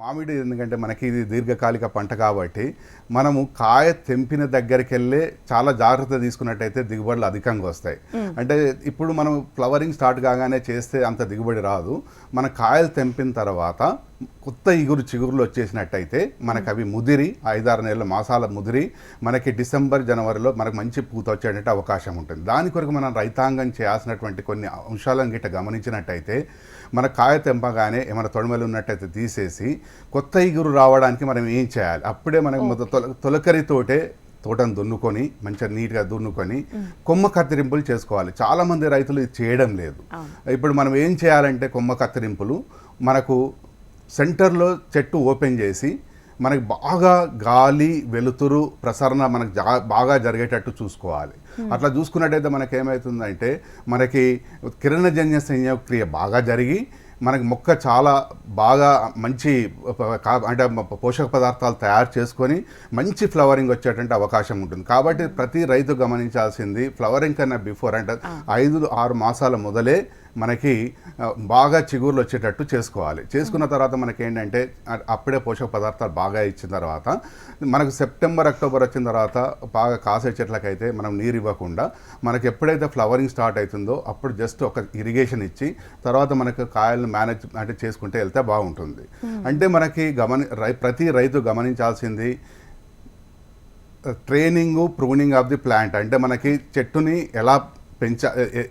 మామిడి ఎందుకంటే మనకి ఇది దీర్ఘకాలిక పంట కాబట్టి మనము కాయ తెంపిన దగ్గరికి వెళ్ళే చాలా జాగ్రత్త తీసుకున్నట్టయితే దిగుబడులు అధికంగా వస్తాయి. అంటే ఇప్పుడు మనం ఫ్లవరింగ్ స్టార్ట్ కాగానే చేస్తే అంత దిగుబడి రాదు. మన కాయలు తెంపిన తర్వాత కొత్త ఇగురు చిగురులు వచ్చేసినట్టయితే మనకు అవి ముదిరి ఐదారు నెలల మాసాల ముదిరి మనకి డిసెంబర్ జనవరిలో మనకు మంచి పూత వచ్చేటట్టు అవకాశం ఉంటుంది. దాని కొరకు మనం రైతాంగం చేయాల్సినటువంటి కొన్ని అంశాలను గిట్ట గమనించినట్టయితే మన కాయ తెంపగానే ఏమైనా తొడమలు ఉన్నట్టయితే తీసేసి కొత్త ఇగురు రావడానికి మనం ఏం చేయాలి? అప్పుడే మనకి మొదట తొల- తొలకరితోటే తోటను దున్నుకొని మంచిగా నీట్గా దున్నుకొని కొమ్మ కత్తిరింపులు చేసుకోవాలి. చాలా మంది రైతులు ఇది చేయడం లేదు. ఇప్పుడు మనం ఏం చేయాలంటే కొమ్మ కత్తిరింపులు మనకు సెంటర్లో చెట్టు ఓపెన్ చేసి మనకి బాగా గాలి వెలుతురు ప్రసరణ మనకు జా- బాగా జరిగేటట్టు చూసుకోవాలి. అట్లా చూసుకున్నట్టయితే మనకి ఏమవుతుందంటే మనకి కిరణజన్య సంయోక్రియ బాగా జరిగి మనకి మొక్క చాలా బాగా మంచి అంటే పోషక పదార్థాలు తయారు చేసుకొని మంచి ఫ్లవరింగ్ వచ్చేటువంటి అవకాశం ఉంటుంది. కాబట్టి ప్రతి రైతు గమనించాల్సింది ఫ్లవరింగ్ కన్నా బిఫోర్ అంటే ఐదు ఆరు మాసాల మొదలే మనకి బాగా చిగుర్లు వచ్చేటట్టు చేసుకోవాలి. చేసుకున్న తర్వాత మనకి ఏంటంటే అప్పుడే పోషక పదార్థాలు బాగా ఇచ్చిన తర్వాత మనకు సెప్టెంబర్ అక్టోబర్ వచ్చిన తర్వాత బాగా కాసే చెట్లకైతే మనం నీరు ఇవ్వకుండా మనకి ఎప్పుడైతే ఫ్లవరింగ్ స్టార్ట్ అవుతుందో అప్పుడు జస్ట్ ఒక ఇరిగేషన్ ఇచ్చి తర్వాత మనకు కాయలను మేనేజ్ అంటే చేసుకుంటే వెళ్తే బాగుంటుంది. అంటే మనకి గమని రై ప్రతి రైతు గమనించాల్సింది training pruning of the plant. అంటే మనకి చెట్టుని ఎలా పెంచ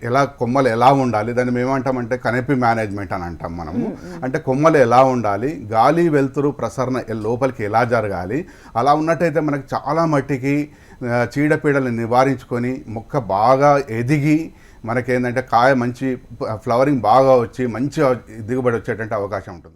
ఎలా కొమ్మలు ఎలా ఉండాలి? దాన్ని మేము ఏమంటామంటే కనెపి మేనేజ్మెంట్ అని అంటాం మనము. అంటే కొమ్మలు ఎలా ఉండాలి? గాలి వెలుతురు ప్రసరణ లోపలికి ఎలా జరగాలి? అలా ఉన్నట్టయితే మనకి చాలా మట్టికి ఆ, చీడపీడలు నివారించుకొని మొక్క బాగా ఎదిగి మనకేంటంటే కాయ మంచి ఫ్లవరింగ్ బాగా వచ్చి మంచి దిగుబడి వచ్చేటువంటి అవకాశం ఉంటుంది.